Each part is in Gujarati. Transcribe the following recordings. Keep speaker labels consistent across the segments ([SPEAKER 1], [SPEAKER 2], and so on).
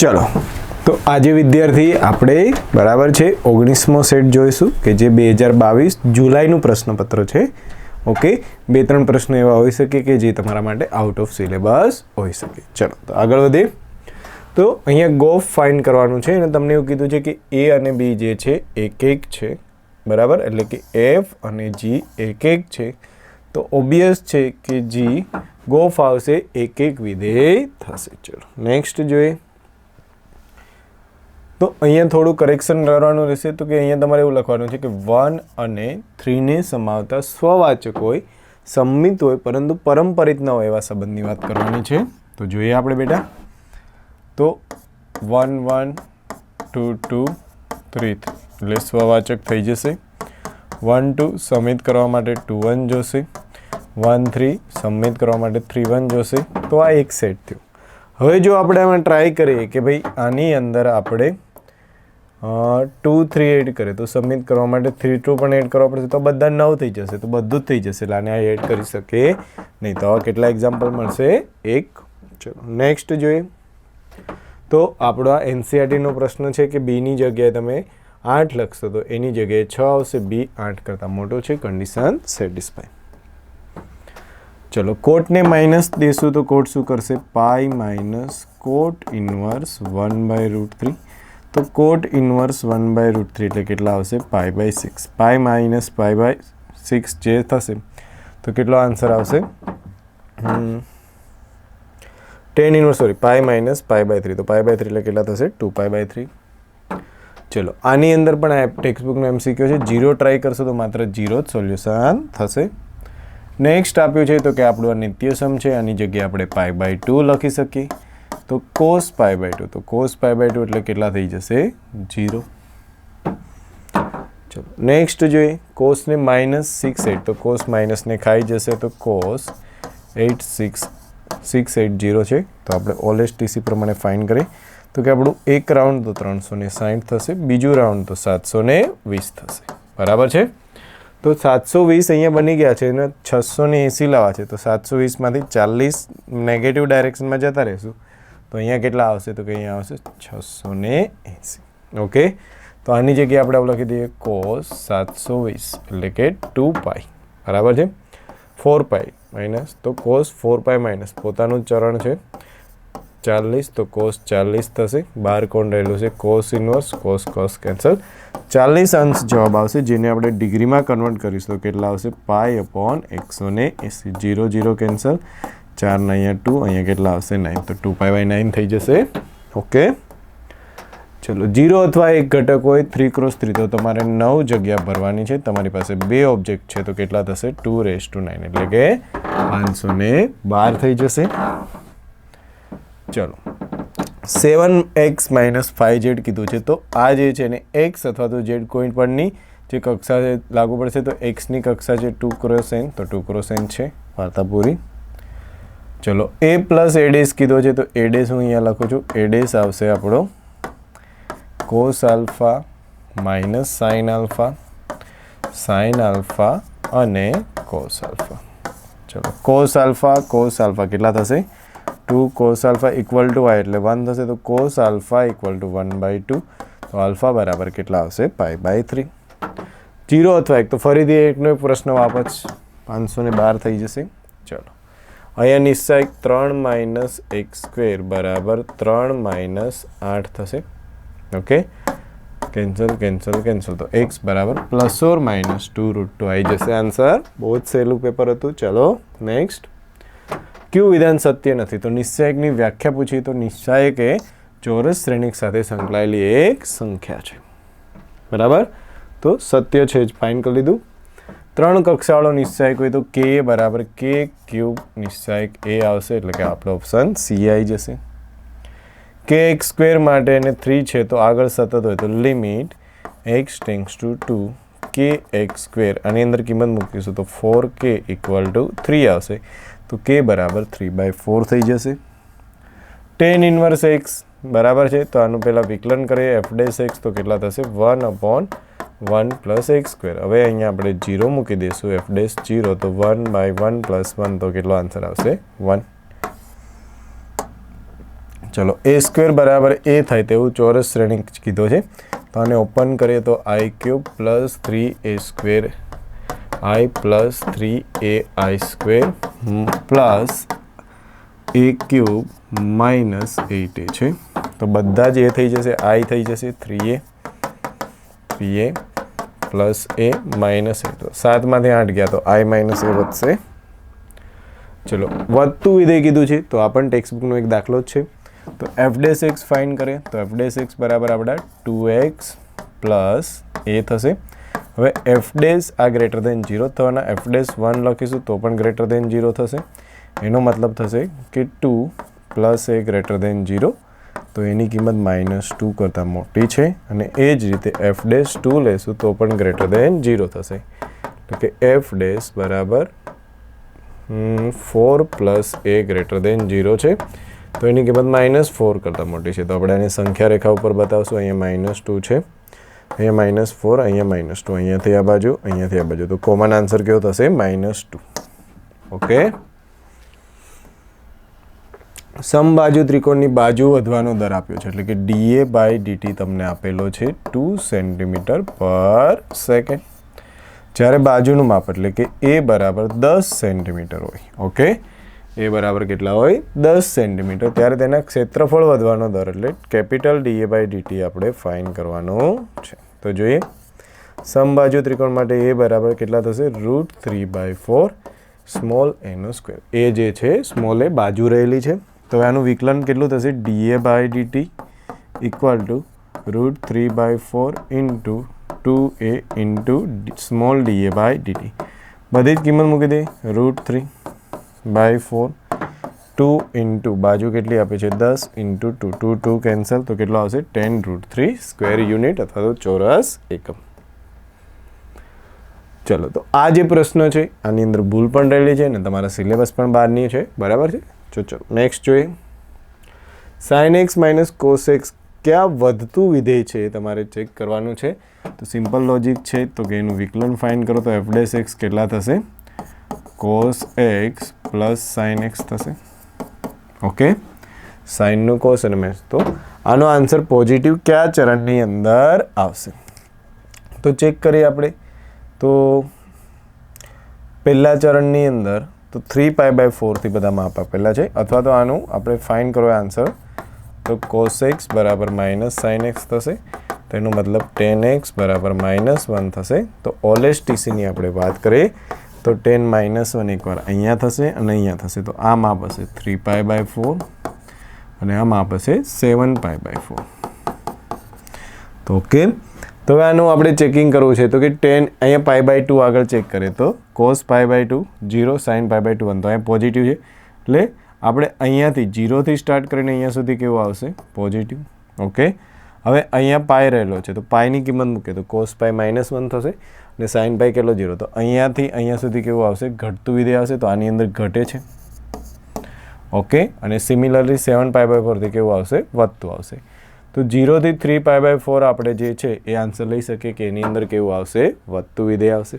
[SPEAKER 1] ચલો, તો આજે વિદ્યાર્થી આપણે બરાબર છે ઓગણીસમો સેટ જોઈશું કે જે બે હજાર બાવીસ જુલાઈનું પ્રશ્નપત્ર છે. ઓકે બે ત્રણ પ્રશ્નો એવા હોઈ શકે કે જે તમારા માટે આઉટ ઓફ સિલેબસ હોઈ શકે. ચલો, તો આગળ વધીએ. તો અહીંયા ગોફ ફાઇન્ડ કરવાનું છે અને તમને એવું કીધું છે કે એ અને બી જે છે એક એક છે. બરાબર? એટલે કે એફ અને જી એક એક છે. તો ઓબ્વિયસ છે કે જી ગોફ આવશે એક એક વિધેય થશે. ચલો નેક્સ્ટ જોઈએ. તો અહીંયા થોડું કરેક્શન કરવાનું રહેશે તો કે અહીંયા તમારે એવું લખવાનું છે કે વન અને થ્રીને સમાવતા સ્વવાચક હોય, સંમિત હોય, પરંતુ પરંપરિત ન હોય એવા સંબંધની વાત કરવાની છે. તો જોઈએ આપણે બેટા. તો one one two two three એટલે સ્વવાચક થઈ જશે. વન ટુ સમિત કરવા માટે ટુ વન જોશે. વન થ્રી સમિત કરવા માટે થ્રી વન જોશે. તો આ એક સેટ થયું. હવે જો આપણે આમાં ટ્રાય કરીએ કે ભાઈ આની અંદર આપણે ટુ થ્રી એડ કરીએ તો સબમિટ કરવા માટે થ્રી ટુ પણ એડ કરવા પડશે. તો બધા નવ થઈ જશે. તો બધું જ થઈ જશે. એટલે આને આ એડ કરી શકે નહીં. તો કેટલા એક્ઝામ્પલ મળશે? એક. ચલો નેક્સ્ટ જોઈએ. તો આપણો આ એનસીઆરટીનો પ્રશ્ન છે કે બીની જગ્યાએ તમે આઠ લખશો, તો એની જગ્યાએ છ આવશે. બી આઠ કરતાં મોટો છે. કન્ડિશન સેટિસ્ફાઈ ચલો, કોટને માઇનસ દેશું તો કોટ શું કરશે? Pi minus cot inverse one by root three તો cot inverse one by root three એટલે કેટલા આવશે? Pi by six pi minus pi by six જે થશે, તો કેટલો આન્સર આવશે? Tan inverse sorry pi minus pi by three તો પાય બાય થ્રી એટલે કેટલા થશે? ટુ પાય બાય થ્રી ચલો, આની અંદર પણ આ ટેક્સ્ટબુકનો એમસીક્યુ છે. જીરો ટ્રાય કરશો તો માત્ર જીરો જ સોલ્યુશન થશે. નેક્સ્ટ આપ્યું છે તો કે આપણું આ નિત્યસમ છે. આની જગ્યાએ આપણે પાય બાય ટુ લખી શકીએ. તો કોસ પાય બાય ટુ તો કોસ પાય બાય ટુ એટલે કેટલા થઈ જશે? જીરો ચલો નેક્સ્ટ જોઈએ. કોસને માઇનસ સિક્સ એટ તો કોસ માઇનસને ખાઈ જશે તો cos eight six six eight zero છે. તો આપણે ઓલેસ ટીસી પ્રમાણે ફાઇન કરીએ. તો કે આપણું એક રાઉન્ડ તો ત્રણસો ને સાહીઠ થશે, બીજું રાઉન્ડ તો સાતસો ને વીસ થશે. બરાબર છે? તો સાતસો વીસ અહીંયા બની ગયા છે અને છસો ને એંસી લાવવા છે. તો સાતસો વીસમાંથી ચાલીસ નેગેટિવ ડાયરેક્શનમાં જતા રહીશું. તો અહીંયા કેટલા આવશે? તો કે અહીંયા આવશે છસો ને એંસી. ઓકે તો આની જગ્યાએ આપણે આવું લખી દઈએ કોસ સાતસો વીસ એટલે કે ટુ પાઈ. બરાબર છે? ફોર પાઈ માઇનસ તો કોસ ફોર પાઈ માઇનસ પોતાનું ચરણ છે. ચાલીસ તો કોસ ચાલીસ થશે. બાર કોણ રહેલું છે? Cos inverse cos cos cancel ચાલીસ અંશ જવાબ આવશે, જેને આપણે ડિગ્રીમાં કન્વર્ટ કરીશું. કેટલા આવશે? પાય અપોન એકસો ને એંસી. જીરો જીરો કેન્સલ ચારના અહીંયા ટુ, અહીંયા કેટલા આવશે? નાઇન તો ટુ પાઈ બાય નાઇન થઈ જશે. ઓકે ચલો જીરો અથવા એક ઘટક હોય થ્રી ક્રોસ થ્રી તો તમારે નવ જગ્યા ભરવાની છે. તમારી પાસે બે ઓબ્જેક્ટ છે, તો કેટલા થશે? ટુ રેસ ટુ નાઇન એટલે કે પાંચસો ને બાર થઈ જશે. ચલો. Seven x minus five z કીધું છે, તો આ જે છે ને એક્સ અથવા તો જેડ કોઈ પણની જે કક્ષા લાગુ પડશે, તો એક્સની કક્ષા છે ટુ ક્રોસ એન તો ટુ ક્રોસ એન છે વાર્તા પૂરી ચલો એ પ્લસ એડેસ કીધો છે, તો એડેસ હું અહીંયા લખું છું. એડેસ આવશે આપણો cos alpha minus sine alpha sine alpha અને કોસ આલ્ફા ચલો કોસ આલ્ફા કોસ આલ્ફા કેટલા થશે? Two cos alpha equal to y એટલે વન થશે તો cos alpha equal to one by two તો આલ્ફા બરાબર કેટલા આવશે? પાય બાય થ્રી જીરો અથવા એક, તો ફરીથી એકનો એક પ્રશ્ન વાપસ પાંચસો ને બાર થઈ જશે. ચલો. અહીંયા નિશ્ચય ત્રણ માઇનસ એક સ્ક્વેર બરાબર ત્રણ માઇનસ આઠ થશે. ઓકે? Cancel cancel cancel. તો એક્સ બરાબર plus or minus two root two. આવી જશે આન્સર. બહુ જ સહેલું પેપર હતું. ચલો, નેક્સ્ટ. ક્યુ વિધાન સત્ય નથી. તો નિશ્ચાયકની વ્યાખ્યા પૂછી. તો નિશ્ચાયક એ ચોરસ શ્રેણીક સાથે સંકળાયેલી એક સંખ્યા છે. બરાબર? તો સત્ય છે જ. ફાઇન કરી લીધું ત્રણ કક્ષાવાળો નિશ્ચાયક હોય તો કે બરાબર કે ક્યુબ નિશ્ચાયક એ આવશે એટલે કે આપણો ઓપ્શન સી આવી જશે. કે એક્સ સ્ક્વેર માટે અને થ્રી છે તો આગળ સતત હોય તો limit x tends to two કે એક્સ સ્ક્વેર આની અંદર કિંમત મૂકીશું તો ફોર કે ઇક્વલ ટુ થ્રી આવશે. તો કે બરાબર થ્રી બાય ફોર થઈ જશે. ટેન ઇન્વર્સ એક્સ બરાબર છે. તો આનું પહેલાં વિકલન કરીએ. એફ ડેસ એક્સ તો કેટલા થશે? One upon one plus X square. હવે અહીંયા આપણે જીરો મૂકી દઈશું. એફ ડેસ જીરો, તો one by one plus one, તો કેટલો આન્સર આવશે? વન. ચલો, એ સ્ક્વેર બરાબર એ થાય તેવું ચોરસ શ્રેણી કીધો છે. તો આને ઓપન કરીએ તો I cube plus three A square. I plus three A I square plus A cube minus eight A છે. તો બધા જ એ થઈ જશે, આઈ થઈ જશે, three A three A. Plus A minus A તો સાતમાંથી આઠ ગયા તો આઈ માઇનસ એ વધશે. ચલો, વધતું વિધેય કીધું છે, તો આ પણ ટેક્સ્ટબુકનો એક દાખલો જ છે. તો એફ ડેસ એક્સ ફાઇન કરે તો એફ ડેસ એક્સ બરાબર આપણા ટુ એક્સ પ્લસ એ થશે. હવે એફ ડેસ આ ગ્રેટર દેન ઝીરો થવાના. એફ ડેસ વન લખીશું તો પણ ગ્રેટર દેન ઝીરો થશે. એનો મતલબ થશે કે two plus A greater than zero તો એની કિંમત માઇનસ ટુ કરતાં મોટી છે અને એ જ રીતે એફ ડેસ ટુ લેશું તો પણ ગ્રેટર દેન ઝીરો થશે. એટલે કે એફ ડેસ બરાબર four plus A greater than zero છે. તો એની કિંમત માઇનસ ફોર કરતાં મોટી છે. તો આપણે એની સંખ્યા રેખા ઉપર બતાવશું. અહીંયા માઇનસ ટુ છે. અહીંયા માઇનસ ફોર અહીંયા માઇનસ ટુ અહીંયાથી આ બાજુ, અહીંયાથી આ બાજુ. તો કોમન આન્સર કેવો થશે? માઇનસ ટુ ઓકે સમબાજુ ત્રિકોણની બાજુ વધવાનો દર આપ્યો છે. એટલે કે ડીએ બાય ડીટી તમને આપેલો છે ટુ સેન્ટીમીટર પર સેકન્ડ જ્યારે બાજુનું માપ એટલે કે એ બરાબર દસ સેન્ટીમીટર હોય, ઓકે? એ બરાબર કેટલા હોય? દસ સેન્ટીમીટર ત્યારે તેના ક્ષેત્રફળ વધવાનો દર એટલે કેપિટલ ડીએ બાય ડીટી આપણે ફાઇન કરવાનું છે. તો જોઈએ. સમબાજુ ત્રિકોણ માટે એ બરાબર કેટલા થશે? Root three by four small એનો સ્ક્વેર એ જે છે સ્મોલ એ બાજુ રહેલી છે. તો આનું વિકલન કેટલું થશે? D A by D T equal to root three by four into two A into small D A by D T બધી જ કિંમત મૂકી દે. Root three by four two into બાજુ કેટલી આપે છે? દસ into two two two cancel તો કેટલો આવશે? Ten root three square unit અથવા તો ચોરસ એકમ. ચલો, તો આ જે પ્રશ્ન છે, આની અંદર ભૂલ પણ રહેલી છે ને તમારા સિલેબસ પણ બહારની છે. બરાબર છે? ચલો ચલો નેક્સ્ટ જોઈએ. Sine X minus cos X ક્યાં વધતું વિધેય છે એ તમારે ચેક કરવાનું છે. તો સિમ્પલ લોજિક છે, તો કે એનું વિકલન ફાઇન કરો તો એફડેસ એક્સ કેટલા થશે? Cos X plus sine X થશે. ઓકે? સાઇનનું કોસ અને મેસ તો આનો આન્સર પોઝિટિવ કયા ચરણની અંદર આવશે? તો ચેક કરીએ આપણે. તો પહેલા ચરણની અંદર તો થ્રી પાય બાય ફોરથી બધા માપ આપેલા છે. અથવા તો આનું આપણે ફાઇન કરો આન્સર તો કોસ એક્સ બરાબર માઇનસ સાઇન એક્સ થશે. તેનો મતલબ ટેન એક્સ બરાબર માઇનસ વન થશે. તો ઓલેસ ટીસીની આપણે વાત કરીએ, તો ટેન માઇનસ વન એકવાર અહીંયા થશે અને અહીંયા થશે. તો આ માપ હશે થ્રી પાય બાય ફોર અને આ માપ હશે સેવન પાય બાય ફોર તો ઓકે તો હવે આનું આપણે ચેકિંગ કરવું છે. તો કે ટેન અહીંયા પાય બાય ટુ આગળ ચેક કરીએ તો cos pi by two zero sine pi by two one તો અહીંયા પોઝિટિવ છે. એટલે આપણે અહીંયાથી જીરોથી સ્ટાર્ટ કરીને અહીંયા સુધી કેવું આવશે? પોઝિટિવ ઓકે હવે અહીંયા પાય રહેલો છે. તો પાયની કિંમત મૂકે તો કોસ પાય માઇનસ વન થશે અને સાઇન પાય કેટલો? જીરો તો અહીંયાથી અહીંયા સુધી કેવું આવશે? ઘટતું વિધેય આવશે. તો આની અંદર ઘટે છે. ઓકે અને સિમિલરલી સેવન પાય બાય ફોરથી કેવું આવશે? વધતું આવશે. તો જીરોથી થ્રી પાય બાય ફોર આપણે જે છે એ આન્સર લઈ શકીએ કે એની અંદર કેવું આવશે? વધતું વિધેય આવશે.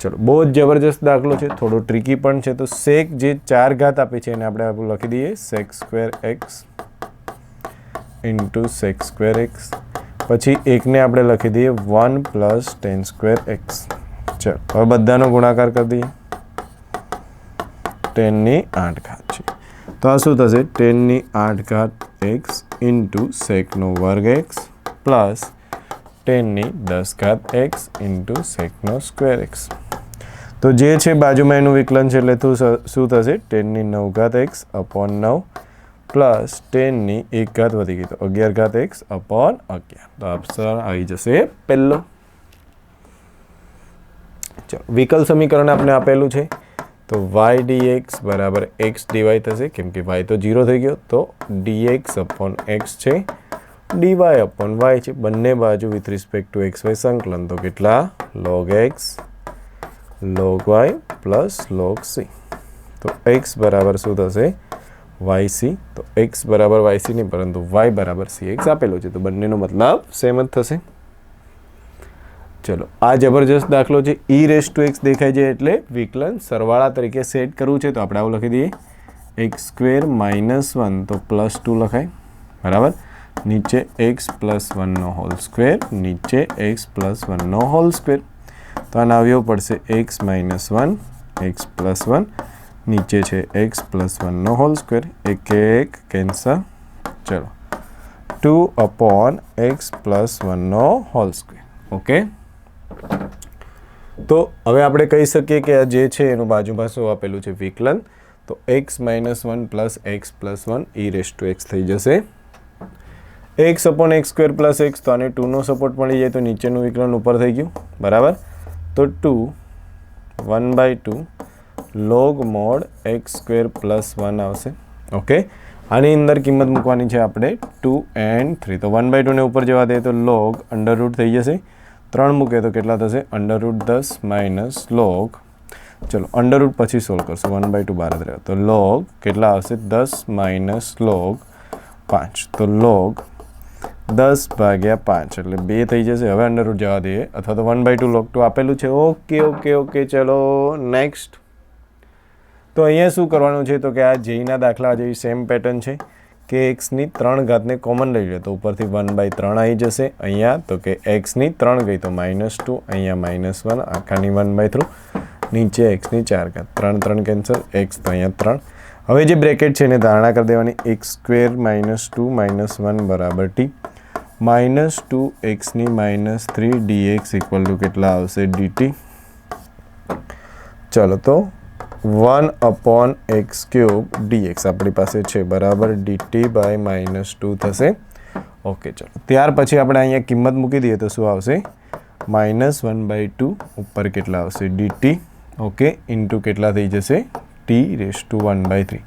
[SPEAKER 1] ચલો, બહુ જ જબરજસ્ત દાખલો છે, થોડો ટ્રિકી પણ છે. તો સેક જે ચાર ઘાત આપે છે એને આપણે લખી દઈએ. Sec square X into sec square X પછી એકને આપણે લખી દઈએ one plus tan square X ચલો, હવે બધાનો ગુણાકાર કરી દઈએ. ટેનની આઠ ઘાત છે. તો આ શું થશે? ટેનની આઠ ઘાત એક્સ ઇન્ટુ સેકનો વર્ગ એક્સ પ્લસ ટેનની દસ ઘાત એક્સ ઇન્ટુ સેકનો સ્ક્વેર એક્સ તો જે છે બાજુમાં એનું વિકલન છે, એટલે શું થશે? ટેનની નવ ઘાત એક્સ અપોન નવ પ્લસ ટેનની એક ઘાત વધી ગઈ. તો અગિયાર ઘાત એક્સ અપોન અગિયાર. તો આપસર આવી જશે પહેલો. ચલો, વિકલ સમીકરણ આપણે આપેલું છે. તો વાય ડી એક્સ બરાબર એક્સ ડીવાય થશે. કેમ કે વાય તો જીરો થઈ ગયો, તો ડી એક્સ અપોન એક્સ છે. ડીવાય અપોન વાય છે. બંને બાજુ with respect to X Y સંકલન. તો કેટલા? Log X log Y plus log C તો એક્સ બરાબર શું થશે? વાય સી તો એક્સ બરાબર વાય સી નહીં, પરંતુ વાય બરાબર સી એક્સ આપેલો છે. તો બંનેનો મતલબ સેમ જ થશે. ચલો, આ જબરજસ્ત દાખલો છે. ઈ રેસ ટુ એક્સ દેખાય છે એટલે વિકલન સરવાળા તરીકે સેટ કરવું છે. તો આપણે આવું લખી દઈએ. એક્સ સ્ક્વેર માઇનસ વન તો પ્લસ ટુ લખાય. બરાબર? નીચે એક્સ પ્લસ વનનો હોલ સ્ક્વેર નીચે એક્સ પ્લસ વનનો હોલ સ્ક્વેર તો આના આવ્યો પડશે X minus one X plus one નીચે છે એક્સ પ્લસ વનનો હોલ સ્ક્વેર એક એક કેન્સર ચલો. ટુ અપોન એક્સ પ્લસ વનનો હોલ સ્ક્વેર ઓકે તો હવે આપણે કહી શકીએ કે આ જે છે એનું બાજુમાં શું આપેલું છે વિકલન. તો X minus one plus X plus one E raise to X થઈ જશે. X upon X square plus X તો આને ટુનો સપોર્ટ મળી જાય તો નીચેનું વિકલન ઉપર થઈ ગયું. બરાબર? તો two one by two log mod X square plus one આવશે. ઓકે આની અંદર કિંમત મૂકવાની છે આપણે ટુ એન્ડ થ્રી તો વન બાય ટુને ઉપર જવા દઈએ તો લોગ અંડર રૂટ થઈ જશે. ત્રણ મૂકે તો કેટલા થશે? અંડરરૂટ દસ માઇનસ લોગ ચલો અંડર રૂટ પછી સોલ્વ કરશું. વન બાય ટુ બાર જ રહ્યો તો લોગ કેટલા આવશે? દસ માઇનસ લોગ પાંચ. તો લોગ દસ ભાગ્યા પાંચ, એટલે બે થઈ જશે. હવે અંડર રૂટ જવા દઈએ. અથવા તો one by two log two આપેલું છે. ઓકે ઓકે ઓકે ચલો નેક્સ્ટ તો અહીંયા શું કરવાનું છે? તો કે આ જેઈના દાખલા જેવી સેમ પેટર્ન છે. કે એક્સની ત્રણ ઘાતને કોમન લઈ લે. તો ઉપરથી વન બાય ત્રણ આવી જશે. અહીંયા તો કે એક્સની ત્રણ ગઈ તો માઇનસ ટુ અહીંયા માઇનસ વન આખાની વન બાય થ્રુ નીચે એક્સની ચાર ઘાત. ત્રણ ત્રણ કેન્સલ એક્સ તો અહીંયા ત્રણ. હવે જે બ્રેકેટ છે એને ધારણા કરી દેવાની. X square minus two minus one બરાબર T minus two એક્સની minus three D X equal to કેટલા આવશે? ડીટી ચલો તો one upon X cube D X આપણી પાસે છે, બરાબર? D T by minus two થશે. ઓકે ચલો. ત્યાર પછી આપણે અહીંયા કિંમત મૂકી દઈએ તો શું આવશે? માઇનસ વન બાય ટુ ઉપર કેટલા આવશે? ડીટી ઓકે ઇન્ટુ કેટલા થઈ જશે? T raise to one by three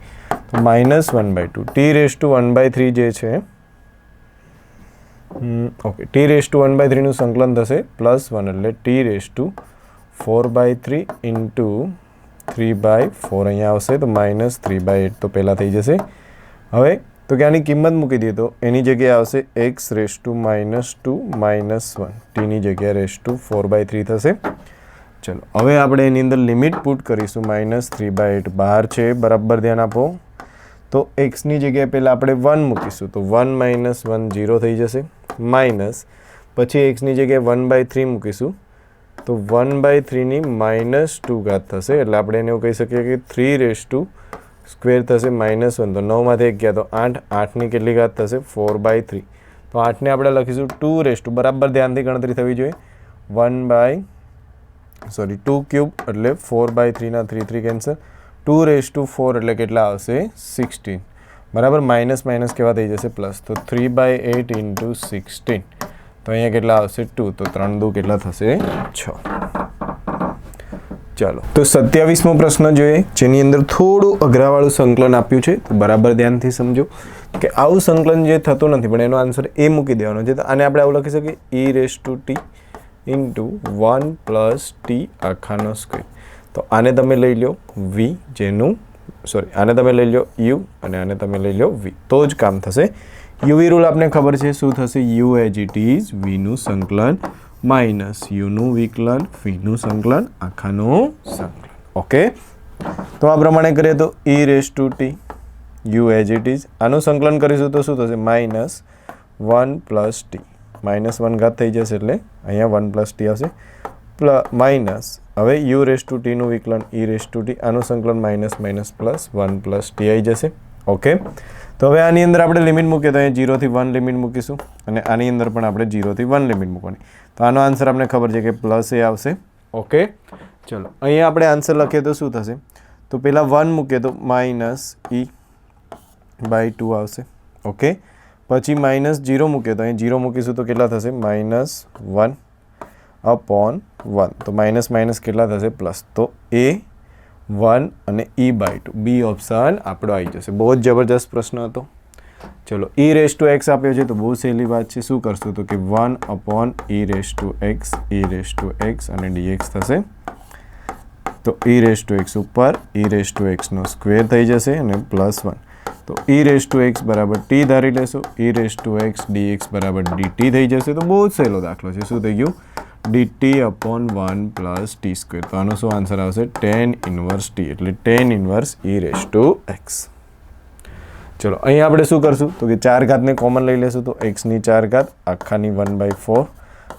[SPEAKER 1] તો minus one by two T raise to one by three જે છે okay T raise to one by થ્રીનું સંકલન થશે પ્લસ વન એટલે T raise to four by three into three by four અહીંયા આવશે, તો માઇનસ થ્રી બાય એટ તો પહેલાં થઈ જશે. હવે, તો કે આની કિંમત મૂકી દઈએ તો એની જગ્યાએ આવશે X raise to minus two minus one ટીની જગ્યાએ raise to four by three થશે. ચલો, હવે આપણે એની અંદર લિમિટ પુટ કરીશું માઇનસ થ્રી બાય એટ બહાર છે, બરાબર ધ્યાન આપો. તો એક્સની જગ્યાએ પહેલાં આપણે વન મૂકીશું, તો વન માઇનસ વન જીરો થઈ જશે. માઇનસ પછી એક્સની જગ્યાએ વન બાય થ્રી મૂકીશું. તો વન બાય થ્રીની માઇનસ ટુ ઘાત થશે. એટલે આપણે એને એવું કહી શકીએ કે થ્રી રેસ ટુ સ્ક્વેર થશે માઇનસ વન. તો નવમાંથી એક ગયા તો આઠ. આઠની કેટલી ઘાત થશે? Four by three. તો આઠને આપણે લખીશું ટુ રેસ ટુ. બરાબર ધ્યાનથી ગણતરી થવી જોઈએ. One by, sorry, two cube એટલે four by થ્રીના three three cancel. Two raise to four એટલે કેટલા આવશે? સિક્સટીન. બરાબર? માઇનસ માઇનસ કેવા થઈ જશે? પ્લસ. તો three by eight into sixteen. તો અહીંયા કેટલા આવશે? ટુ તો ત્રણ દુ કેટલા થશે? છ. ચાલો. તો સત્યાવીસમો પ્રશ્ન જોઈએ, જેની અંદર થોડું અઘરાવાળું સંકલન આપ્યું છે, તો બરાબર ધ્યાનથી સમજો કે આવું સંકલન જે થતું નથી, પણ એનો આન્સર એ મૂકી દેવાનો છે. આને આપણે આવું લખી શકીએ. E raise to T into one plus T આખાનો square તો આને તમે લઈ લો વી જેનું સોરી આને તમે લઈ લો યુ અને આને તમે લઈ લો વી તો જ કામ થશે. યુવી રૂલ આપને ખબર છે, શું થશે? યુ એજ ઇટ ઇઝ વીનું સંકલન માઇનસ યુનું વિકલન વીનું સંકલન આખાનું સંકલન. ઓકે? તો આ પ્રમાણે કરીએ તો E raise to T U as it is આનું સંકલન કરીશું તો શું થશે? Minus one plus T. Minus one ઘાત થઈ જશે એટલે અહીંયા વન પ્લસ ટી આવશે. પ્લ, માઇનસ. હવે યુ રેસ ટુ ટીનું વિકલન ઈ રેસ ટુ ટી, આનું સંકલન minus minus plus one plus T આવી જશે. ઓકે? તો હવે આની અંદર આપણે લિમિટ મૂકીએ તો અહીંયા જીરોથી વન લિમિટ મૂકીશું અને આની અંદર પણ આપણે જીરોથી વન લિમિટ મૂકવાની. તો આનો આન્સર આપણે ખબર છે કે પ્લસ એ આવશે. ઓકે ચલો, અહીંયા આપણે આન્સર લખીએ તો શું થશે? તો પહેલાં વન મૂકીએ તો માઇનસ ઈ બાય ટુ આવશે. ઓકે પછી માઇનસ જીરો મૂકીએ તો અહીં જીરો મૂકીશું તો કેટલા થશે? માઇનસ વન અપોન વન તો માઇનસ માઇનસ કેટલા થશે? પ્લસ તો એ વન અને E by two B option આપણો આવી જશે. બહુ જ જબરજસ્ત પ્રશ્ન હતો. ચલો ઈ રેસ ટુ એક્સ આપ્યો છે, તો બહુ સહેલી વાત છે. શું કરશું તો કે one upon E raise to X E raise to X અને ડીએક્સ થશે. તો ઈ રેસ ટુ એક્સ ઉપર ઈ રેસ ટુ એક્સનો સ્ક્વેર થઈ જશે અને પ્લસ વન તો ઈ રેસ ટુ એક્સ બરાબર ટી ધારી લેશો. E raise to X D X બરાબર ડીટી થઈ જશે. તો બહુ જ સહેલો દાખલો છે. શું થઈ ગયું? D T upon one plus T square તો આનો શું આન્સર આવશે? ટેન ઇન્વર્સ ટી એટલે tan inverse E raise to X ચલો, અહીંયા આપણે શું કરશું? તો કે ચાર ઘાતને કોમન લઈ લેશું. તો એક્સની ચાર ઘાત, આખાની વન બાય ફોર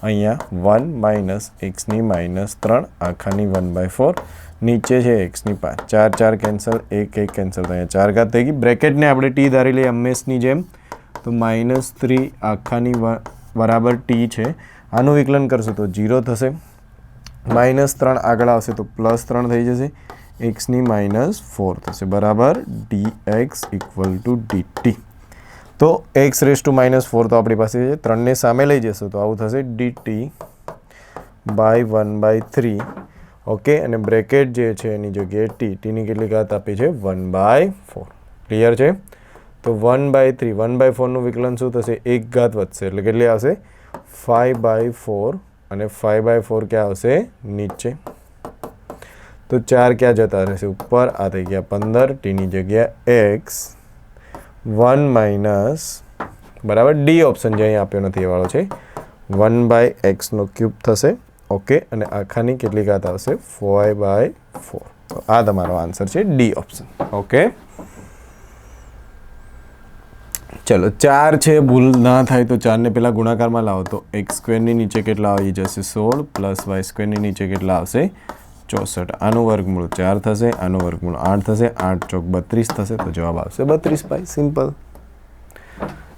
[SPEAKER 1] અહીંયા વન માઇનસ એક્સની માઇનસ ત્રણ, આખાની વન બાય ફોર નીચે છે એક્સની પાંચ. ચાર ચાર કેન્સલ એક એક કેન્સલ તો અહીંયા ચાર ઘાત થઈ ગઈ. બ્રેકેટને આપણે ટી ધારી લઈએ એમએસની જેમ. તો માઇનસ થ્રી આખાની બરાબર ટી છે. આનું વિકલન કરશું તો જીરો થશે. માઇનસ ત્રણ આગળ આવશે તો પ્લસ ત્રણ થઈ જશે. એક્સની માઇનસ ફોર થશે. બરાબર? D X equal to D T તો X raise to minus four તો આપણી પાસે છે. ત્રણને સામે લઈ જશું તો આવું થશે. D T by one by three. Okay? અને બ્રેકેટ જે છે એની જગ્યાએ ટી ટીની કેટલી ઘાત આપી છે? One by four. ક્લિયર છે? તો one by three, one by ફોરનું વિકલન શું થશે? એક ઘાત વધશે. એટલે કેટલી આવશે? ફાઈવ બાય ફોર અને ફાઈવ બાય ફોર ક્યાં આવશે? નીચે. તો ચાર ક્યાં જતા રહેશે? ઉપર. આ થઈ ગયા પંદર. ટીની જગ્યા એક્સ વન માઇનસ બરાબર? ડી ઓપ્શન જે અહીં આપ્યો નથી એવાળો છે. વન બાય એક્સનો ક્યુબ થશે. ઓકે અને આખાની કેટલી ઘાત આવશે? ફાઈવ બાય ફોર તો આ તમારો આન્સર છે ડી ઓપ્શન ઓકે ચલો, ચાર છે, ભૂલ ના થાય તો ચારને પહેલાં ગુણાકારમાં લાવો. તો એક્સ સ્ક્વેરની નીચે કેટલા આવી જશે? સોળ પ્લસ વાય સ્ક્વેરની નીચે કેટલા આવશે? ચોસઠ. આનું વર્ગમૂળ ચાર થશે, આનું વર્ગમૂળ આઠ થશે, આઠ ચોક બત્રીસ થશે, તો જવાબ આવશે બત્રીસ પાઈ સિમ્પલ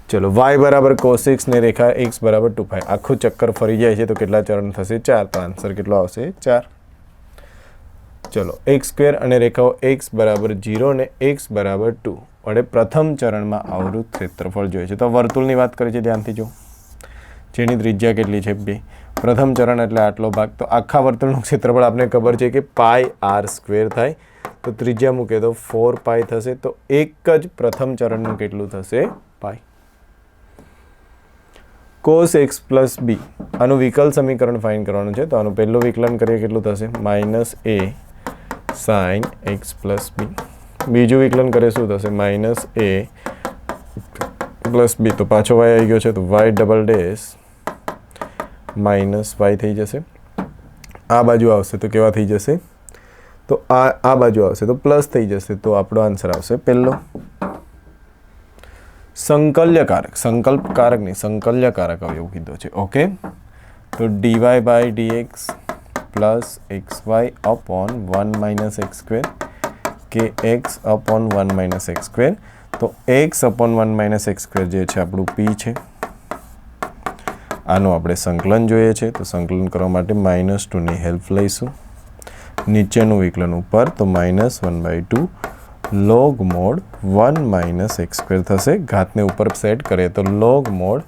[SPEAKER 1] ચલો વાય બરાબર કોસિક્સ ને રેખા એક્સ બરાબર ટુ ફાઈવ આખું ચક્કર ફરી જાય છે તો કેટલા ચરણ થશે? ચાર. તો આન્સર કેટલો આવશે? ચાર. ચલો એક્સ સ્ક્વેર અને રેખાઓ એક્સ બરાબર જીરો ને એક્સ બરાબર ટુ વડે પ્રથમ ચરણમાં આવૃત ક્ષેત્રફળ જોઈએ છે. તો વર્તુળની વાત કરી છે, ધ્યાનથી જો જેની ત્રિજ્યા કેટલી છે? બે. પ્રથમ ચરણ એટલે આટલો ભાગ. તો આખા વર્તુળનું ક્ષેત્રફળ આપને ખબર છે કે પાય આર સ્ક્વેર થાય. તો ત્રિજ્યા મૂકે તો ફોર પાય થશે. તો એક જ પ્રથમ ચરણનું કેટલું થશે? Pi cos X plus B. આનું વિકલ સમીકરણ ફાઇન કરવાનું છે. તો આનું પહેલું વિકલન કરીએ, કેટલું થશે? Minus A sine X plus B. બીજું વિકલન કરે શું થશે? Minus A plus B. તો પાછો વાય આવી ગયો છે, તો Y double dash minus Y થઈ જશે. આ બાજુ આવશે તો કેવા થઈ જશે? તો આ આ બાજુ આવશે તો પ્લસ થઈ જશે, તો આપણો આન્સર આવશે પહેલો. સંકલ્યકારક, સંકલ્પકારક નહીં, સંકલ્યકારક હવે એવું કીધું છે. ઓકે? તો D Y by D X plus X Y upon one minus X square કે X upon one minus X square તો X upon one minus X square જે છે આપણું પી છે. આનું આપણે સંકલન જોઈએ છે. તો સંકલન કરવા માટે માઇનસ ટુની હેલ્પ લઈશું. નીચેનું વિકલન ઉપર તો minus one by two log mod one minus X square થશે. ઘાતને ઉપર સેટ કરીએ તો log mod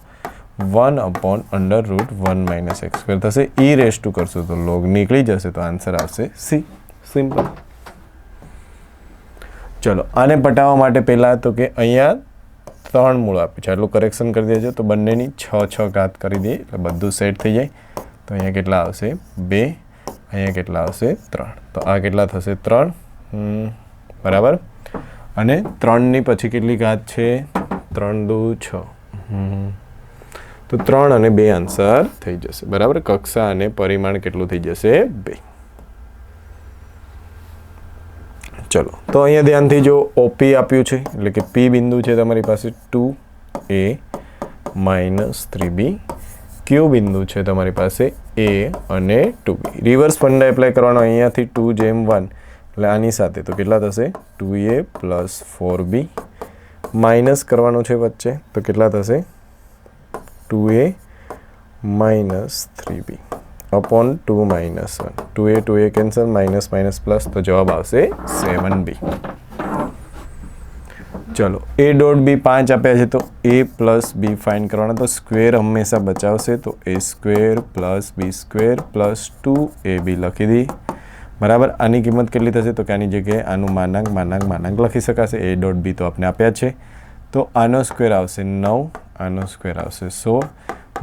[SPEAKER 1] one upon under root one minus X square થશે. ઈ રેસ ટુ કરશું તો લોગ નીકળી જશે તો આન્સર આવશે સી સિમ્પલ ચલો, આને પટાવવા માટે પહેલાં તો કે અહીંયા ત્રણ મૂળ આપ્યું છે. આટલું કરેક્શન કરી દેજો તો બંનેની છ છ ઘાત કરી દઈએ, એટલે બધું સેટ થઈ જાય. તો અહીંયા કેટલા આવશે? બે, અહીંયા કેટલા આવશે? ત્રણ. તો આ કેટલા થશે? ત્રણ. બરાબર? અને ત્રણની પછી કેટલી ઘાત છે? ત્રણ, દુ, છ. તો ત્રણ અને બે આન્સર થઈ જશે. બરાબર? કક્ષા અને પરિમાણ કેટલું થઈ જશે? બે. ચલો. તો અહીંયા ધ્યાનથી જો ઓપી આપ્યું છે, એટલે કે પી બિંદુ છે તમારી પાસે two A minus three B. Q બિંદુ છે તમારી પાસે એ અને two B. Reverse funda apply કરવાનો અહીંયાથી ટુ જેમ વન. એટલે આની સાથે તો કેટલા થશે? Two A plus four B. Minus કરવાનું છે વચ્ચે, તો કેટલા થશે? Two A minus three B. Upon two minus one two A two A cancel minus minus plus તો જવાબ આવશે સેવન બી ચલો એ ડોટ બી પાંચ આપ્યા છે તો એ પ્લસ બી ફાઇન કરવાના તો સ્ક્વેર હંમેશા બચાવશે તો A square plus B square plus two A B લખી દી બરાબર આની કિંમત કેટલી થશે તો કે જગ્યાએ આનું માનાંક માનાંક માનાંક લખી શકાશે એ ડોટ બી તો આપણે આપ્યા છે તો આનો સ્ક્વેર આવશે નવ આનો સ્ક્વેર આવશે સો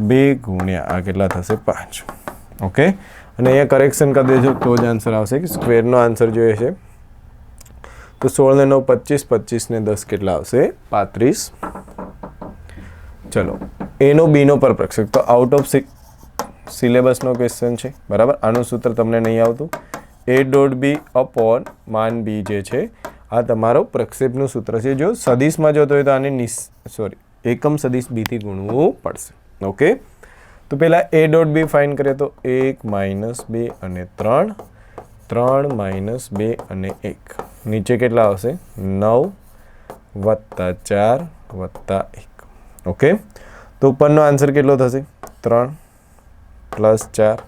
[SPEAKER 1] બે ગુણ્યા આ કેટલા થશે પાંચ ઓકે અને અહીંયા કરેક્શન કરી દેજો, તો જ આન્સર આવશે. કે સ્ક્વેરનો આન્સર જોઈએ છે. તો સોળ ને નવ, પચીસ પચીસ ને દસ કેટલા આવશે? પાંત્રીસ. ચલો. એનો બીનો પર પ્રક્ષેપ. તો આઉટ ઓફ સિલેબસનો ક્વેશ્ચન છે. બરાબર? આનું સૂત્ર તમને નહીં આવતું. એ ડોટ બી અપોન માન બી જે છે, આ તમારો પ્રક્ષેપનું સૂત્ર છે. જો સદીશમાં જોતો હોય તો આને નિસ સોરી એકમ સદીશ બીથી ગુણવું પડશે. ઓકે તો પહેલાં એ ડોટ બી ફાઇન કરીએ તો એક માઇનસ બે અને ત્રણ ત્રણ માઇનસ બે અને એક. નીચે કેટલા આવશે? નવ વત્તા ચાર વત્તા એક. ઓકે? તો ઉપરનો આન્સર કેટલો થશે? ત્રણ પ્લસ ચાર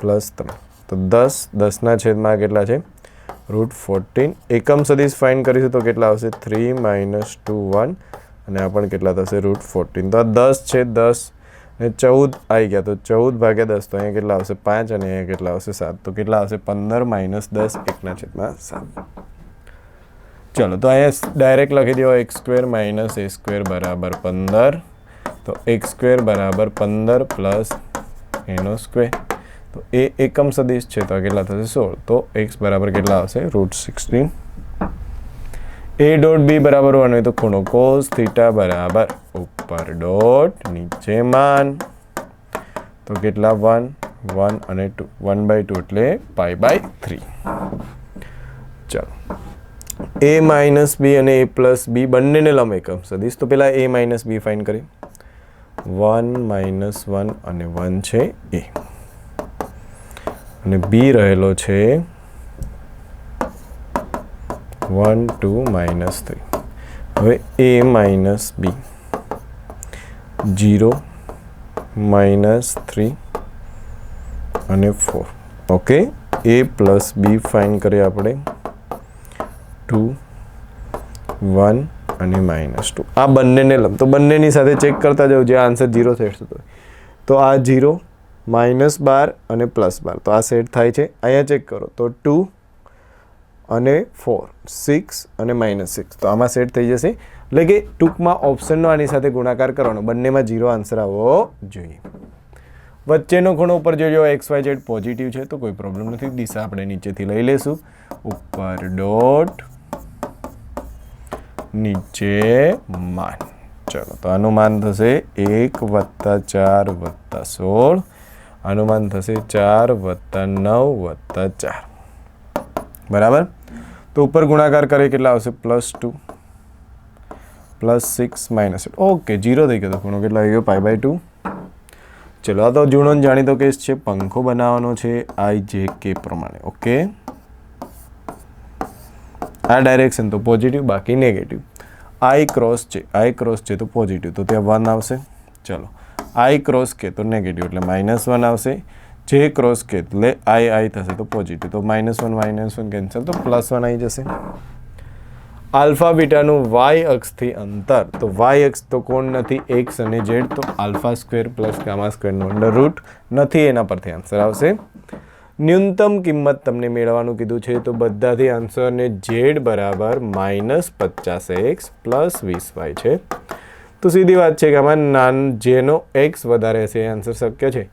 [SPEAKER 1] પ્લસ ત્રણ. તો દસ, દસના છેદમાં કેટલા છે? Root fourteen. એકમ સદીશ ફાઇન કરીશું તો કેટલા આવશે? Three minus two one. અને આ પણ કેટલા થશે? Root fourteen. તો આ દસ છે, દસ ને ચૌદ આવી ગયા, તો ચૌદ ભાગ્યા દસ, તો અહીંયા કેટલા આવશે? પાંચ અને અહીંયા કેટલા આવશે? સાત. તો કેટલા આવશે? પંદર માઇનસ દસ, એકના છેદમાં સાત. ચલો, તો અહીંયા ડાયરેક્ટ લખી દો X square minus A square બરાબર પંદર. તો એક્સ સ્ક્વેર બરાબર પંદર પ્લસ એનો સ્ક્વેર. તો એ એકમ સદીશ છે, તો કેટલા થશે? સોળ. તો એક્સ બરાબર કેટલા આવશે? Root sixteen A dot B બરાબર વન હોય તો ખૂણો કોસ થીટા બરાબર ઉપર ડોટ નીચે માન તો કેટલા one one and two one by two એટલે પાઈ બાય થ્રી ચાલો. એ માઇનસ બી અને એ પ્લસ બી બંનેને લંબ એકમ સદીશ. તો પહેલાં એ માઇનસ બી ફાઇન કરી વન માઇનસ વન અને વન છે એ અને બી રહેલો છે વન ટુ માઇનસ થ્રી હવે A minus B zero minus three અને four. Okay? A plus B find કરીએ આપણે. ટુ, વન અને માઇનસ ટુ. આ બંનેને લમ તો બંનેની સાથે ચેક કરતા જાઉં જે આન્સર જીરો સેટ થતો તો આ જીરો માઇનસ બાર અને પ્લસ બાર. તો આ સેટ થાય છે. અહીંયા ચેક કરો. તો ટુ અને ફોર, સિક્સ અને માઇનસ સિક્સ. તો આમાં સેટ થઈ જશે. એટલે કે ટૂંકમાં ઓપ્શનનો આની સાથે ગુણાકાર કરવાનો. બંનેમાં જીરો આન્સર આવવો જોઈએ. વચ્ચેનો ખૂણો ઉપર જોજો એક્સ વાય ઝેડ પોઝિટિવ છે, તો કોઈ પ્રોબ્લેમ નથી. દિશા આપણે નીચેથી લઈ લેશું ઉપર ડોટ નીચે માન. ચલો, તો આનું માન થશે એક વત્તા ચાર વત્તા સોળ. આનું થશે ચાર વત્તા નવ વત્તા ચાર. બરાબર? તો ઉપર ગુણાકાર કરે, કેટલા આવશે? Plus two plus six minus okay zero થઈ ગયો ખૂણો કેટલા આવી ગયો? પાઈ બાય ટુ ચલો, આ તો જૂનો જાણીતો કેસ છે. પંખો બનાવવાનો છે આઈ જે કે પ્રમાણે. ઓકે આ ડાયરેક્શન તો પોઝિટિવ બાકી નેગેટિવ આઈ ક્રોસ છે. આઈ ક્રોસ છે તો પોઝિટિવ તો ત્યાં વન આવશે. ચલો. આઈ ક્રોસ કે તો નેગેટિવ એટલે માઇનસ વન આવશે. જે ક્રોસ કે એટલે આઈ આઈ થશે તો પોઝિટિવ તો minus one minus one cancel તો પ્લસ વન આવી જશે. આલ્ફા બીટાનું વાય અક્ષથી અંતર. તો વાય અક્ષ તો કોણ નથી? એક્સ અને ઝેડ તો આલ્ફા સ્ક્વેર પ્લસ ગામા સ્ક્વેરનો અંડર રૂટ નથી. એના પરથી આન્સર આવશે. ન્યૂનતમ કિંમત તમને મેળવવાનું કીધું છે, તો બધાથી આન્સરને ઝેડ બરાબર માઇનસ પચાસ એક્સ પ્લસ વીસ વાય છે. તો સીધી વાત છે કે આમાં નાન જેનો એક્સ વધારે હશે એ આન્સર શક્ય છે.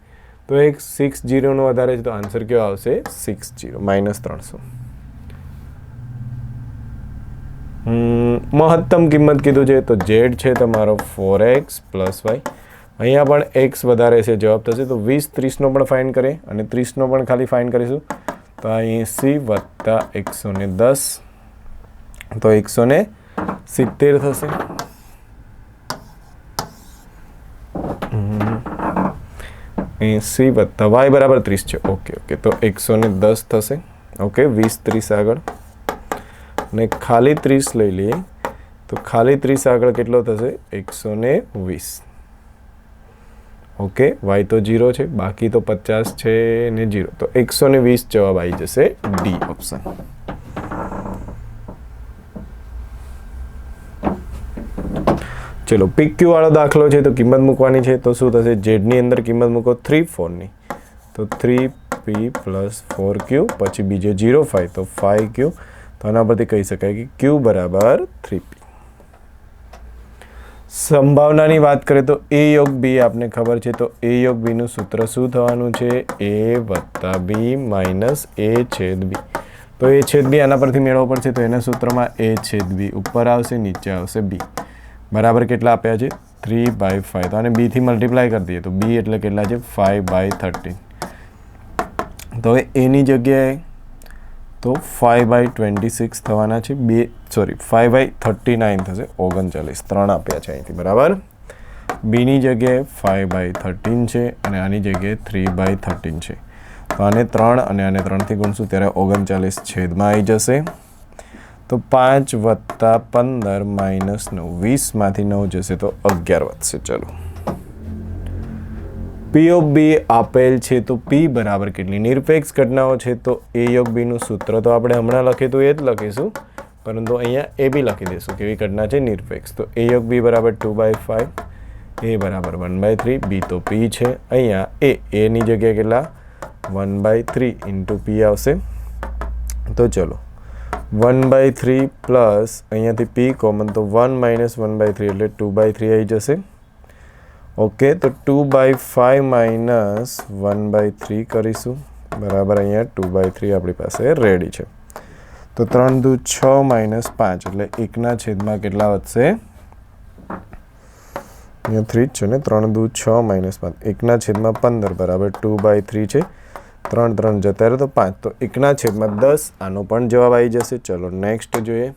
[SPEAKER 1] તો એક સિક્સ જીરોનો વધારે છે, તો આન્સર કયો આવશે? સિક્સ જીરો, માઇનસ ત્રણસો. મહત્તમ કિંમત કીધું છે તો ઝેડ છે તમારો ફોર એક્સ પ્લસ વાય અહીંયા પણ એક્સ વધારે છે જવાબ થશે, તો વીસ ત્રીસનો પણ ફાઇન કરીએ અને ત્રીસનો પણ ખાલી ફાઇન કરીશું. તો આ એંસી વત્તા એકસો ને દસ, તો એકસો ને સિત્તેર થશે. એંસી વત્તા વાય બરાબર ત્રીસ છે. ઓકે ઓકે, તો એકસો ને દસ થશે. ઓકે, વીસ ત્રીસ આગળ. ને ખાલી ત્રીસ લઈ લઈએ. તો ખાલી ત્રીસ આગળ કેટલો થશે? એકસો ને વીસ. ઓકે, વાય તો જીરો છે, બાકી તો પચાસ છે ને જીરો તો એકસો ને વીસ જવાબ આવી જશે ડી ઓપ્શન. ચલો પીક્યુ વાળો દાખલો છે તો કિંમત મૂકવાની છે. તો શું થશે? ઝેડની અંદર કિંમત મૂકો થ્રી ફોરની તો three P plus four Q પછી બીજો જીરો ફાઈવ તો ફાઈવ ક્યુ તો આના પરથી કહી શકાય કે ક્યુ બરાબર થ્રી પી સંભાવનાની વાત કરીએ તો એ યોગ બી આપને ખબર છે, તો એ યોગ બીનું સૂત્ર શું થવાનું છે? એ વત્તા બી માઇનસ એ છેદ બી તો એ છેદ બી આના પરથી મેળવવો પડશે, તો એના સૂત્રમાં એ છેદ બી ઉપર આવશે, નીચે આવશે બી બરાબર કેટલા આપ્યા છે? થ્રી બાય ફાઈવ તો આને બીથી મલ્ટીપ્લાય કરી દઈએ, તો બી એટલે કેટલા છે? ફાઇવ બાય થર્ટીન તો હવે એની જગ્યાએ તો ફાઇવ બાય ટ્વેન્ટી સિક્સ થવાના છે. બે sorry five by thirty nine થશે. ઓગણચાલીસ. ત્રણ આપ્યા છે અહીંથી, બરાબર? બીની જગ્યાએ ફાઇવ બાય થર્ટીન છે અને આની જગ્યાએ થ્રી બાય થર્ટીન છે. તો આને ત્રણ અને આને ત્રણથી ગુણશું ત્યારે ઓગણચાલીસ છેદમાં આવી જશે. તો પાંચ વત્તા પંદર માઇનસ નવ, વીસમાંથી નવ જશે તો અગિયાર વધશે. ચલો. પી ઓફ બી આપેલ છે તો પી બરાબર કેટલી? નિરપેક્ષ ઘટનાઓ છે તો એ યોગ બીનું સૂત્ર તો આપણે હમણાં લખી તો એ જ લખીશું. પરંતુ અહીંયા એ બી લખી દઈશું કેવી ઘટના છે નિરપેક્ષ. તો એ યોગ બી બરાબર ટુ બાય ફાઇવ એ બરાબર વન બાય થ્રી બી તો પી છે. અહીંયા એ એની જગ્યાએ કેટલા? One by three into P આવશે. તો ચલો વન બાય થ્રી પ્લસ અહીંયાથી પી કોમન તો one minus one by three એટલે ટુ બાય થ્રી આવી જશે. ઓકે, તો two by five minus one by three કરીશું. બરાબર અહીંયા ટુ બાય થ્રી આપણી પાસે રેડી છે. તો ત્રણ દુ છ માઇનસ પાંચ, એટલે એકના છેદમાં કેટલા વધશે? અહીંયા થ્રી જ છે ને, ત્રણ દુ છ માઇનસ પાંચ, એકના છેદમાં પંદર, બરાબર ટુ બાય થ્રી છે. ત્રણ ત્રણ જતા રહે તો પાંચ, તો એકના છેદમાં દસ, આનો પણ જવાબ આવી જશે. ચલો, નેક્સ્ટ જોઈએ.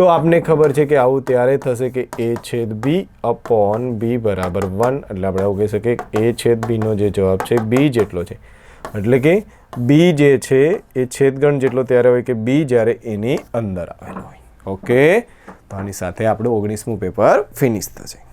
[SPEAKER 1] તો આપને ખબર છે કે આવું ત્યારે થશે કે એ છેદ બી અપોન બી બરાબર વન. એટલે આપણે એવું કહી શકીએ એ છેદ બીનો જે જવાબ છે બી જેટલો છે. એટલે કે બી જે છે એ છેદગણ જેટલો ત્યારે હોય કે બી જ્યારે એની અંદર આવેલો હોય. ઓકે? તો આની સાથે આપણું ઓગણીસમું પેપર ફિનિશ થશે.